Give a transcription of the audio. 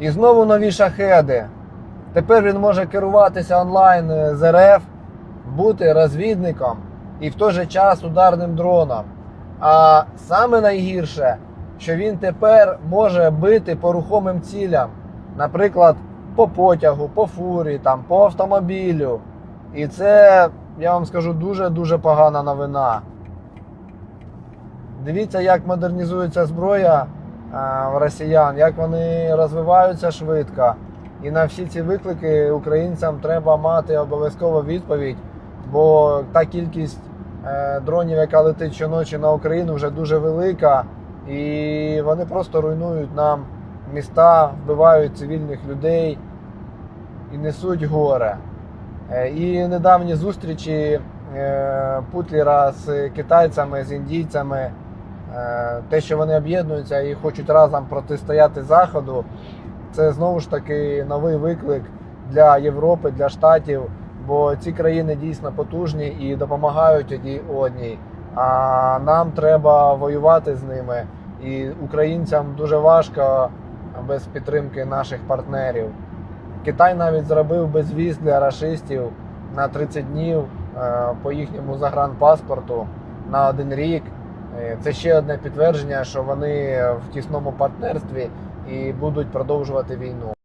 І знову нові шахеди. Тепер він може керуватися онлайн е, з РФ, бути розвідником і в той же час ударним дроном. А саме найгірше, що він тепер може бити по рухомим цілям, наприклад, по потягу, по фурі, там, по автомобілю. І це, я вам скажу, дуже-дуже погана новина. Дивіться, як модернізується зброя росіян, як вони розвиваються швидко. І на всі ці виклики українцям треба мати обов'язково відповідь, бо та кількість е, дронів, яка летить щоночі на Україну, вже дуже велика, і вони просто руйнують нам міста, вбивають цивільних людей і несуть горе. Е, І недавні зустрічі е, Путлера з китайцями, з індійцями, е, те, що вони об'єднуються і хочуть разом протистояти Заходу, це знову ж таки новий виклик для Європи, для Штатів, бо ці країни дійсно потужні і допомагають одній одній. А нам треба воювати з ними. І українцям дуже важко без підтримки наших партнерів. Китай навіть зробив безвіз для рашистів на 30 днів е, по їхньому загранпаспорту на один рік. Е, Це ще одне підтвердження, що вони в тісному партнерстві і будуть продовжувати війну.